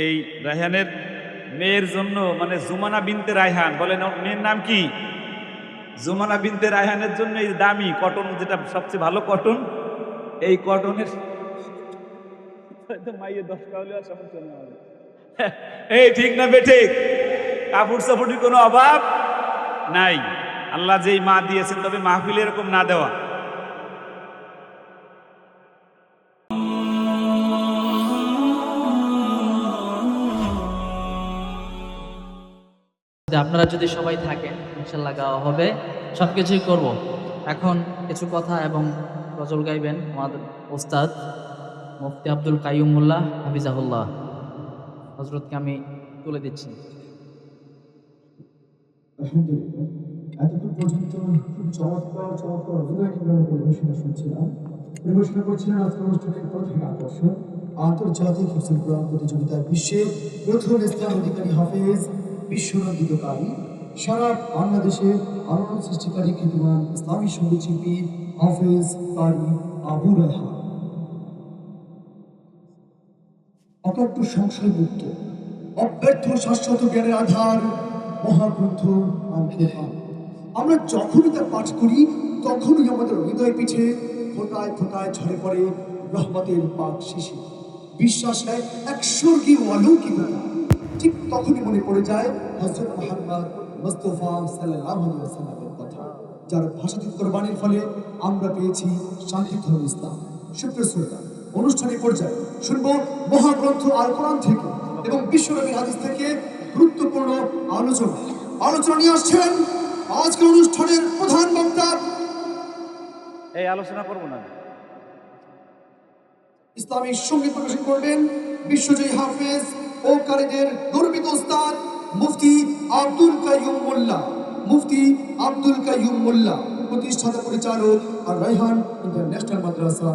এই রায়হানের মেয়ের জন্য মানে জুমানা বিনতে রায়হান বলেন মেয়ের নাম কি? জুমানা বিনতে রায়হানের জন্য এই দামি কটন, যেটা সবচেয়ে ভালো কটন, এই কটনের মাইয়ে। এই ঠিক না বেঠিক কাপড় সাপড়ের কোনো অভাব নাই। আল্লাহ যেই মা দিয়েছেন, তবে মাহফিল এরকম না দেওয়া। যে আপনারা যদি সবাই থাকেন, ইনশাল্লাহ গাওয়া হবে। সব কিছুই করব। এখন কিছু কথা এবং গজল গাইবেন আমাদের ওস্তাদ মুফতি আব্দুল কাইয়ুমুল্লাহ, হাফিজাহুল্লাহ। হজরতকে আমি তুলে দিচ্ছি। এতক্ষণ পর্যন্ত খুব চমৎকার চমৎকার অভিনয় পরিবেশনা শুনছিলাম। পরিবেশনা করছিলেন আজকের অনুষ্ঠানের প্রধান আকর্ষণ, আন্তর্জাতিক হিফজুল কোরআন প্রতিযোগিতায় বিশ্বের প্রথম ইসলাম অধিকারী হাফেজ বিশ্বনন্দিতকারী সারা বাংলাদেশের আলোড়ন সৃষ্টিকারী খ্যাতিমান ইসলামী সংগীত শিল্পী হাফেজ কারি আবু রায়হান। অকাট্য সংশয় মুক্ত অব্যর্থ শাশ্বত জ্ঞানের আধার মহাগ্রন্থ কোরআন আমরা যখনই তা পাঠ করি, তখনই আমাদের হৃদয় পিছে ফোটায় ফোটায় ঝরে পড়ে রহমতের পাক শিশি বিশ্বাস এক স্বর্গীয় অলৌকিকতা। ঠিক তখনই মনে পড়ে যায় হজরত মোহাম্মদ মুস্তফা সাল্লাল্লাহু আলাইহি ওয়াসাল্লামের কথা যার ভাষাতীত কোরবানির ফলে আমরা পেয়েছি শান্তি ধর্ম ইসলাম। সুপ্রিয় শ্রোতা অনুষ্ঠানের পর্যায়ে শুনব মহাগ্রন্থ আল কোরআন থেকে এবং বিশ্বনবীর হাদিস থেকে গুরুত্বপূর্ণ আলোচনা। আলোচনা নিয়ে আসছেন আজকের অনুষ্ঠানের প্রধান বক্তা। এই আলোচনা করব না ইসলামী সংগীত প্রকাশন করবেন বিশ্বজয়ী হাফেজ ও কারীদের গর্বিত ওস্তাদ মুফতি আব্দুল কাইয়ুম মোল্লা। মুফতি আব্দুল কাইম মোল্লা প্রতিষ্ঠাতা পরিচালক আর রাইহান ইন্টারন্যাশনাল মাদ্রাসা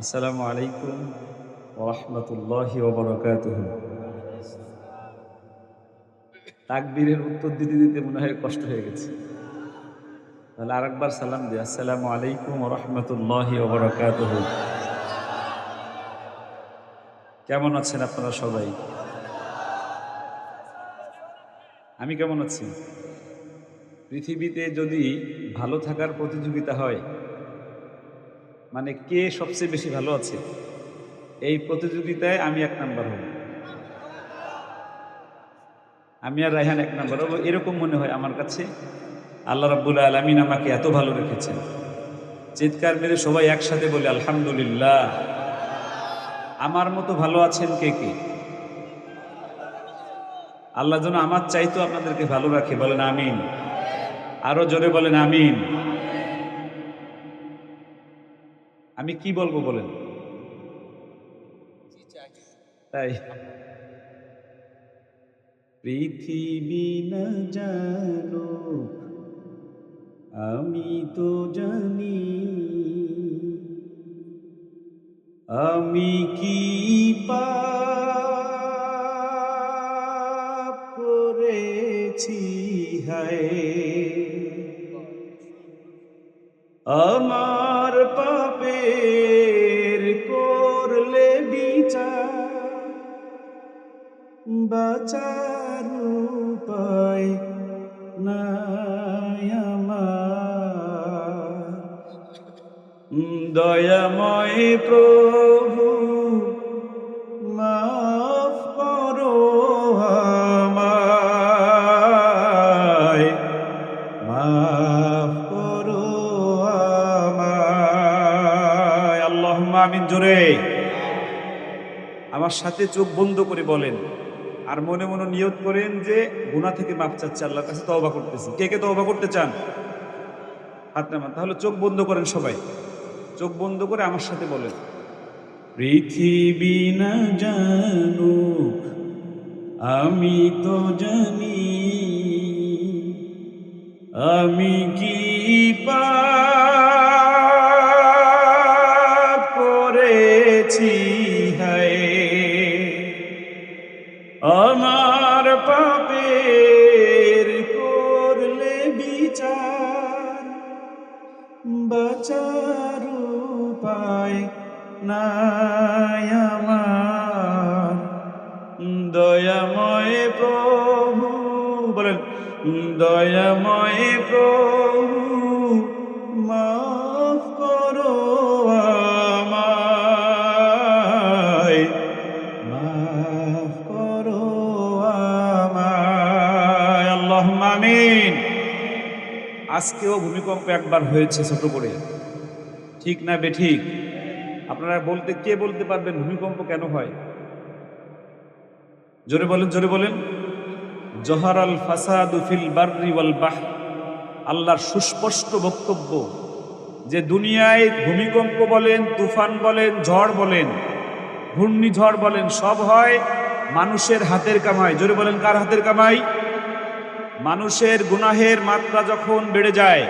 আসসালামু আলাইকুম ওরহমতুল্লাহি ওবরাকাতুহ তাকবীরের উত্তর দিতে দিতে মনে হয় কষ্ট হয়ে গেছে। তাহলে আরেকবার সালাম দিই। আসসালামু আলাইকুম ওরহমতুল্লাহি ওবরাকাতুহ কেমন আছেন আপনারা সবাই? আমি কেমন আছি? পৃথিবীতে যদি ভালো থাকার প্রতিযোগিতা হয় মানে কে সবচেয়ে বেশি ভালো আছে? এই প্রতিযোগিতায় আমি এক নাম্বার হব। আমি আর রায়হান এক নাম্বার হব, এরকম মনে হয় আমার কাছে। আল্লাহ রাব্বুল আলমিন আমাকে এত ভালো রেখেছেন। চিৎকার মেরে সবাই একসাথে বলে, আলহামদুলিল্লাহ। আমার মতো ভালো আছেন কে কে? আল্লাহ যেন আমার চাইতো আপনাদেরকে ভালো রাখে, বলেন আমিন। আরও জোরে বলেন আমিন। আমি কি বলব বলেন? তাই। পৃথিবী না জানো আমি তো জানি আমি কি পাপ করেছি হায়? আমার পাপের করলে বিচার বাঁচার দয়াময় প্রভু, মাফ করো আমায়, মাফ করো আমায়। আল্লাহ আমিন, জোরে। আমার সাথে চোখ বন্ধ করে বলেন আর মনে মনে নিয়ত করেন যে গুণা থেকে মাপ চাচ্ছে আল্লাহর কাছে তওবা করতেছি। কে কে তওবা করতে চান? হাত নামান। তাহলে চোখ বন্ধ করেন সবাই। চোখ বন্ধ করে আমার সাথে বলেন। পৃথিবী না জানো আমি তো জানি, আমি কি পাপ দয়াময় প্রভু, মাফ করো আমায়, মাফ করো আমায়। আল্লাহ আমিন। আজকেও ভূমিকম্প একবার হয়েছে ছোট করে। ঠিক না বেঠিক? আপনারা বলতে, কে বলতে পারবেন ভূমিকম্প কেন হয়? জোরে বলেন জোরে বলেন। জহার আল ফাসাদু ফিল বার্রি ওয়াল বাহ আল্লাহর সুস্পষ্ট বক্তব্য যে দুনিয়ায় ভূমিকম্প বলেন, তুফান বলেন, ঝড় বলেন, ঘূর্ণিঝড় বলেন, সব হয় মানুষের হাতের কামাই জোরে বলেন, কার হাতের কামাই? মানুষের গুনাহের মাত্রা যখন বেড়ে যায়,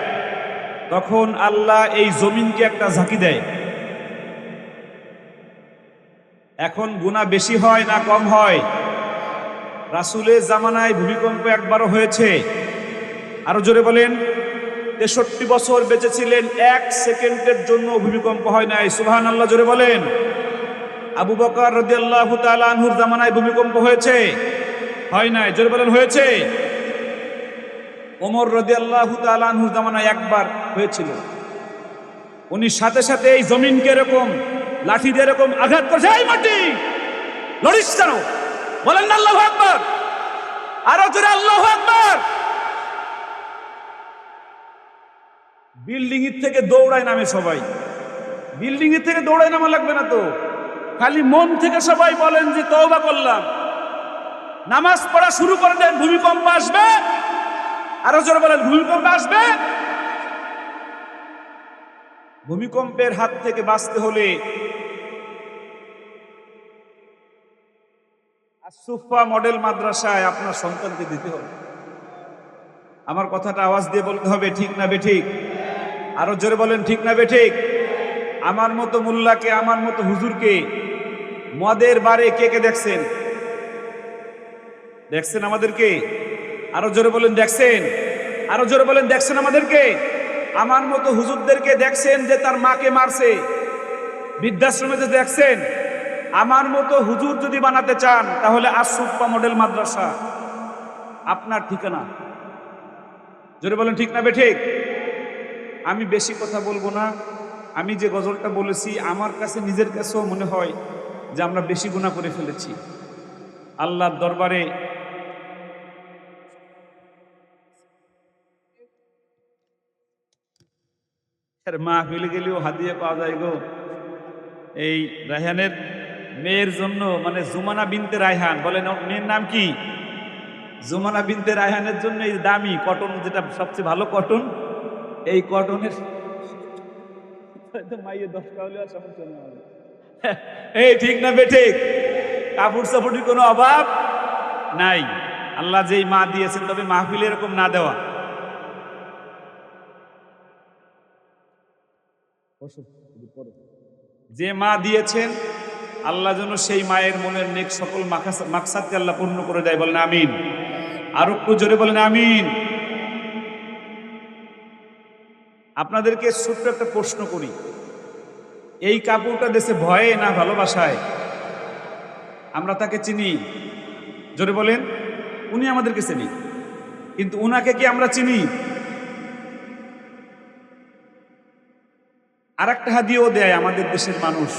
তখন আল্লাহ এই জমিনকে একটা ঝাঁকি দেয়। এখন গুনাহ বেশি হয় না কম হয়? রাসুলের জামানায় ভূমিকম্প একবারও হয়েছে। আরও জোরে বলেন, তেষট্টি বছর বেঁচেছিলেন, এক সেকেন্ডের জন্য ভূমিকম্প হয় নাই। সুহান আল্লাহ জোরে বলেন। আবু বকর রদিয়াল্লাহু তাআলা আনহুর জামানায় ভূমিকম্প হয়েছে। হয় নাই, জোরে বলেন, হয়েছে। ওমর রদিয়াল্লাহু তাআলা আনহুর জামানায় একবার হয়েছিল। উনি সাথে সাথে এই জমিনকে এরকম, লাঠি দিয়ে এরকম আঘাত করছে, এই মাটি, লড়িস কেন? বলেন আল্লাহু আকবার। আরও জোরে, আল্লাহু বিল্ডিং এর থেকে দৌড়ায় নামে সবাই। বিল্ডিং এর থেকে দৌড়ায় নামা লাগবে না তো। খালি মন থেকে সবাই বলেন যে তওবা করলাম। নামাজ পড়া শুরু করে দেন, ভূমিকম্প আসবে। আরও জোরে বলেন, ভূমিকম্প আসবে। ভূমিকম্পের হাত থেকে বাঁচতে হলে সুফা মডেল মাদ্রাসায় আপনার সন্তানকে দিতে হবে। আমার কথাটা আওয়াজ দিয়ে বলতে হবে, ঠিক না বে ঠিক? আরও জোরে বলেন, ঠিক না বে ঠিক? আমার মতো মোল্লাকে, আমার মতো হুজুরকে মদের বারে কে কে দেখছেন? দেখছেন আমাদেরকে? আরও জোরে বলেন, দেখছেন? আরও জোরে বলেন, দেখছেন আমাদেরকে? আমার মতো হুজুরদেরকে দেখছেন যে তার মাকে মারছে। বৃদ্ধাশ্রমে যে দেখছেন? আমার মতো হুজুর যদি বানাতে চান, তাহলে আসুপ্পা মডেল মাদ্রাসা। আপনার ঠিকানা। জোরে বলেন, ঠিক না বে ঠিক? আমি বেশি কথা বলব না। আমি যে গজলটা বলেছি, আমার কাছে নিজের কাছেও মনে হয় যে আমরা বেশি গুণা করে ফেলেছি। আল্লাহর দরবারে মা মাহফিলে গেলেও হাতিয়ে পাওয়া যায় গো। এই রায়হানের মেয়ের জন্য মানে জুমানা বিনতে রায়হান, বলেন মেয়ের নাম কি? জুমানা বিনতে রায়হানের জন্য এই দামি, কটন যেটা সবচেয়ে ভালো কটন। এই কটনের মাইয়ে দশটা হলে আর সমস্যা। এই ঠিক না বে ঠিক? কাপড় সাপড়ের কোনো অভাব নাই। আল্লাহ যেই মা দিয়েছেন তবে মাহফিলে এরকম না দেওয়া। যে মা দিয়েছেন আল্লাহ যেন সেই মায়ের মনের নেক সকল মাকাস- মাকসাদকে আল্লাহ পূর্ণ করে দেয় বলেন আমিন। আর একটু জোরে বলেন আমিন। আপনাদেরকে ছোট্ট একটা প্রশ্ন করি। এই কাপড়টা দেশে ভয়ে না ভালোবাসায়? আমরা তাকে চিনি। জোরে বলেন, উনি আমাদেরকে চিনি। কিন্তু উনাকে কি আমরা চিনি? আর একটা হাদিয়েও দেয় আমাদের দেশের মানুষ।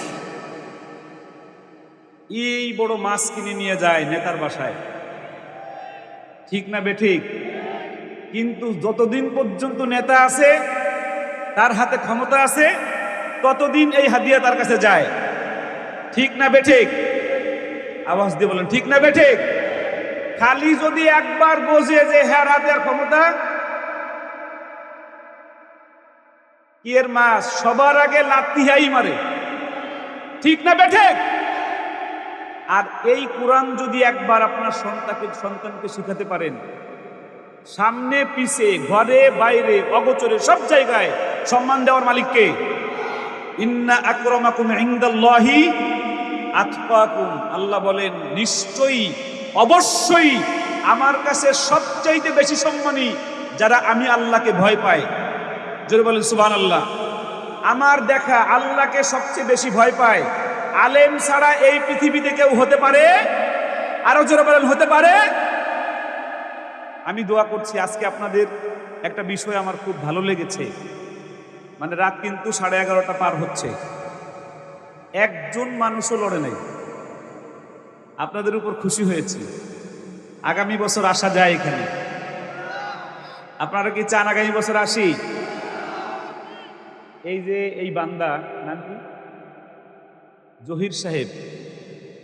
এই বড় মাছ কিনে নিয়ে যায় নেতার বাসায়। ঠিক না বেঠিক কিন্তু যতদিন পর্যন্ত নেতা আছে তার হাতে ক্ষমতা আছে, ততদিন এই হাদিয়া তার কাছে যায়। ঠিক না বেঠিক? আওয়াজ দিয়ে বলেন, ঠিক না বেঠিক? খালি যদি একবার বোঝে যে হ্যাঁ হাতে আর ক্ষমতা এর মাস সবার আগে লাত্তিহাই মারে। ঠিক না বেঠে আর এই কোরআন যদি একবার আপনার সন্তানকে সন্তানকে শিখাতে পারেন সামনে, পিছে, ঘরে, বাইরে, অগোচরে, সব জায়গায় সম্মান দেওয়ার মালিককে ইন্না আকরামাকুম ইনদাল্লাহি আতকাকুম আল্লাহ বলেন, নিশ্চয়ই, অবশ্যই আমার কাছে সবচাইতে বেশি সম্মানী যারা আমি আল্লাহকে ভয় পাই। জোরে বলেন সুবহান আল্লাহ আমার দেখা আল্লাহকে সবচেয়ে বেশি ভয় পায়। আলেম ছাড়া এই পৃথিবীতে কেউ হতে পারে? আরও জোরে বলেন, হতে পারে? আমি দোয়া করছি, আজকে আপনাদের একটা বিষয় আমার খুব ভালো লেগেছে। মানে রাত কিন্তু সাড়ে এগারোটা পার হচ্ছে। একজন মানুষও লড়ে নাই। আপনাদের উপর খুশি হয়েছি। আগামী বছর আসা যায় এখানে। আপনারা কি চান আগামী বছর আসি? এই যে এই বান্দা, নাম কি? জহির সাহেব,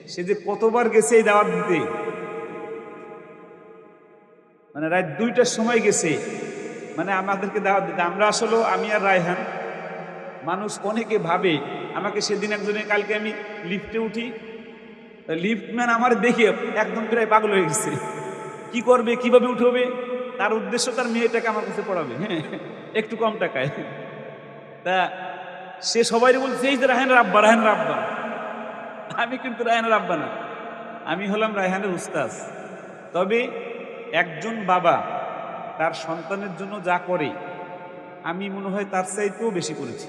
সে যে কতবার গেছে এই দাওয়াত দিতে? মানে রাত দুইটার সময় গেছে। মানে আমাদেরকে দাওয়াত দিতে। আমরা আসলেও আমি আর রায়হান, মানুষ অনেকে ভাবে, আমাকে সেদিন একজনে, কালকে আমি লিফটে উঠি লিফটম্যান আমার দেখে একদম প্রায় পাগল হয়ে গেছে। কি করবে, কীভাবে উঠবে? তার উদ্দেশ্য তার মেয়েটাকে আমার কাছে পড়াবে হ্যাঁ একটু কম টাকায়। তা সে সবাই বলছে, এই যে রায়হান রাব্বা রায়হান রাব্বা আমি কিন্তু রায়হান রাব্বা না। আমি হলাম রায়হানের উস্তাজ তবে একজন বাবা তার সন্তানের জন্য যা করে, আমি মনে হয় তার চাইতেও বেশি করেছি।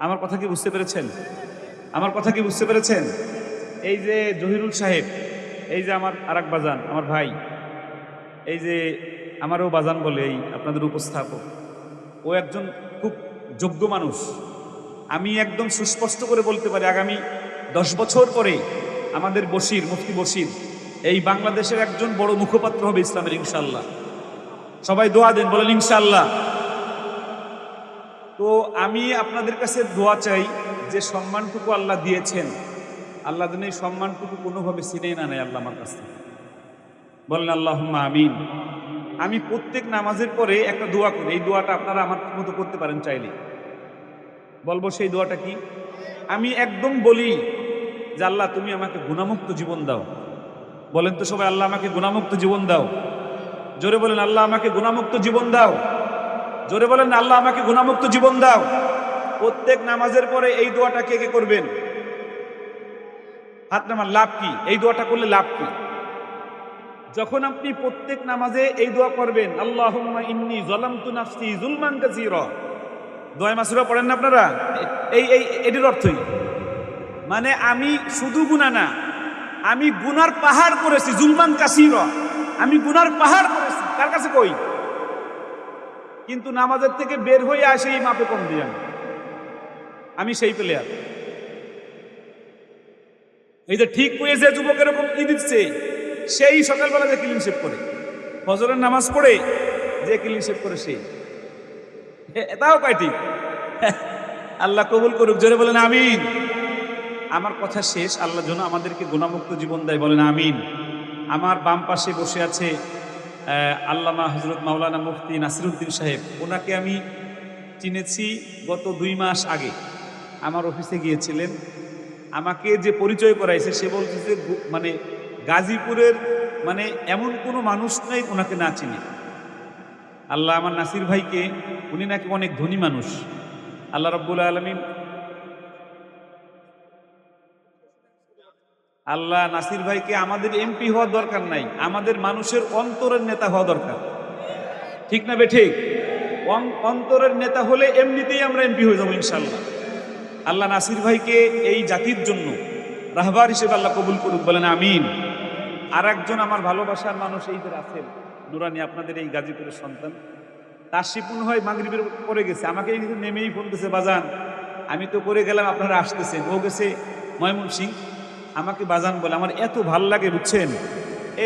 আমার কথা কি বুঝতে পেরেছেন? আমার কথা কি বুঝতে পেরেছেন? এই যে জহিরুল সাহেব, এই যে আমার আরেক বাজান, আমার ভাই, এই যে আমারও বাজান বলে এই আপনাদের উপস্থাপক, ও একজন খুব যোগ্য মানুষ। আমি একদম সুস্পষ্ট করে বলতে পারি, আগামী দশ বছর পরে আমাদের বশির, মুফতি বশির এই বাংলাদেশের একজন বড় মুখপাত্র হবে ইসলামের ইনশাল্লাহ সবাই দোয়া দেন, বলেন ইনশাল্লাহ তো আমি আপনাদের কাছে দোয়া চাই যে সম্মানটুকু আল্লাহ দিয়েছেন, আল্লাহ যেন এই সম্মানটুকু কোনোভাবে চিনেই না নেয় আল্লাহ আমার কাছ থেকে। বলেন আল্লাহ আমিন। আমি প্রত্যেক নামাজের পরে একটা দোয়া করি। এই দোয়াটা আপনারা আমার মতো করতে পারেন চাইলে। বলব, সেই দোয়াটা কি? আমি একদম বলি যে, আল্লাহ, তুমি আমাকে গুণামুক্ত জীবন দাও। বলেন তো সবাই, আল্লাহ আমাকে গুণামুক্ত জীবন দাও। জোরে বলেন, আল্লাহ আমাকে গুণামুক্ত জীবন দাও। জোরে বলেন, আল্লাহ আমাকে গুণামুক্ত জীবন দাও। প্রত্যেক নামাজের পরে এই দোয়াটা কে কে করবেন? হাত নামার লাভ কি? এই দোয়াটা করলে লাভ কি? যখন আপনি প্রত্যেক নামাজে এই দোয়া করবেন, আল্লাহুম্মা ইন্নী যালামতু নাফসি যুলমান কাসীরা। দোয়া মাসুরা পড়েন না আপনারা? এই এই, এটির অর্থই। মানে আমি শুধু গুনাহ না আমি গুনার পাহাড় করেছি, জুলমান কাসীরা। আমি গুনার পাহাড় করেছি। কার কাছে কই? কিন্তু নামাজের থেকে বের হয়ে আসে এই মাপে কম দিয়ে আমি। আমি সেই প্লেয়ার এই যে ঠিক হয়ে যে যুবক এরকম ই দিচ্ছে, সেই সকালবেলা যে ক্লিন শেপ করে। ফজরের নামাজ পড়ে, যে ক্লিন শেপ করে সেই। এ- এটাও কয় ঠিক? আল্লাহ কবুল করুক, জোরে বলেন আমিন। আমার কথা শেষ, আল্লাহ যেন আমাদেরকে গুণামুক্ত জীবন দেয়, বলেন আমিন। আমার বাম পাশে বসে আছে আল্লামা হজরত মাওলানা মুফতি নাসিরুদ্দিন সাহেব। ওনাকে আমি চিনেছি গত দুই মাস আগে। আমার অফিসে গিয়েছিলেন। আমাকে যে পরিচয় করাইছে, সে বলছে যে মানে গাজীপুরের মানে এমন কোনো মানুষ নেই ওনাকে না চিনি। আল্লাহ আমার নাসির ভাইকে, উনি নাকি অনেক ধনী মানুষ। আল্লাহ রব্বুল আলমিন আল্লাহ নাসির ভাইকে আমাদের এমপি হওয়ার দরকার নাই, আমাদের মানুষের অন্তরের নেতা হওয়া দরকার। ঠিক না বে ঠিক? অন- অন্তরের নেতা হলে এমনিতেই আমরা এমপি হয়ে যাব ইনশাল্লাহ আল্লাহ নাসির ভাইকে এই জাতির জন্য রাহবার হিসেবে আল্লাহ কবুল করুক, বলেন আমিন। আর একজন আমার ভালোবাসার মানুষ এইদের আছেন, নুরানি আপনাদের এই গাজীপুরের সন্তান। তার শিপুন হয় মাগরিবের পরে গেছে, আমাকে নেমেই ফোন দিছে, বাজান, আমি তো করে গেলাম, আপনারা আসতেছেন। ও গেছে ময়মন সিং আমাকে বাজান বলে, আমার এত ভালো লাগে বুঝছেন?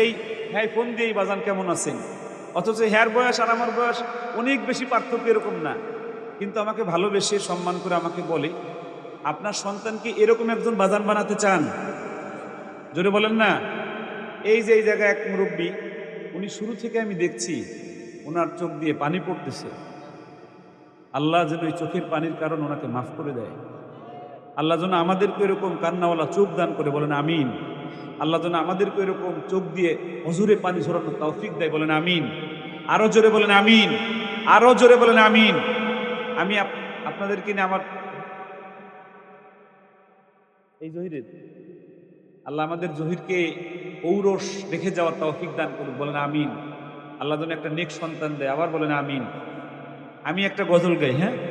এই হ্যাঁ ফোন দিয়ে এই বাজান কেমন আছেন? অথচ হ্যার বয়স আর আমার বয়স অনেক বেশি পার্থক্য এরকম না। কিন্তু আমাকে ভালোবেসে সম্মান করে আমাকে বলে, আপনার সন্তানকে এরকম একজন বাজান বানাতে চান? জোরে বলেন না। এই যে এই জায়গায় এক মুরব্বী, উনি শুরু থেকে আমি দেখছি ওনার চোখ দিয়ে পানি পড়তেছে। আল্লাহ যেন এই চোখের পানির কারণ ওনাকে মাফ করে দেয়। আল্লাহ যেন আমাদেরকে এরকম কান্নাওয়ালা চোখ দান করে বলেন আমিন। আল্লাহ যেন আমাদেরকে এরকম চোখ দিয়ে হজুরে পানি ঝরানোর তৌফিক দেয় বলেন আমিন। আরও জোরে বলেন আমিন। আরও জোরে বলেন আমিন। আমি আপ- আপনাদেরকে নিয়ে আমার এই জহিরের। আল্লাহ আমাদের জহিরকে ঔরস রেখে যাওয়ার তৌফিক দান করুক বলেন আমিন। আল্লাহ যেন একটা নেক সন্তান দেয়, আবার বলেন আমিন। আমি একটা গজল গাই হ্যাঁ?